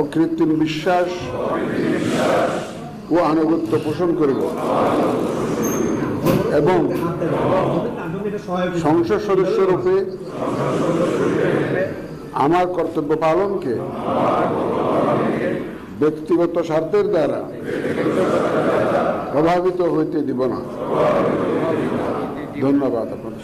অকৃত্রিম বিশ্বাস ও আনুগত্য পোষণ করিব। এবং সংসদ সদস্য রূপে আমার কর্তব্য পালনকে ব্যক্তিগত স্বার্থের দ্বারা প্রভাবিত হইতে দিব না। ধন্যবাদ আপনার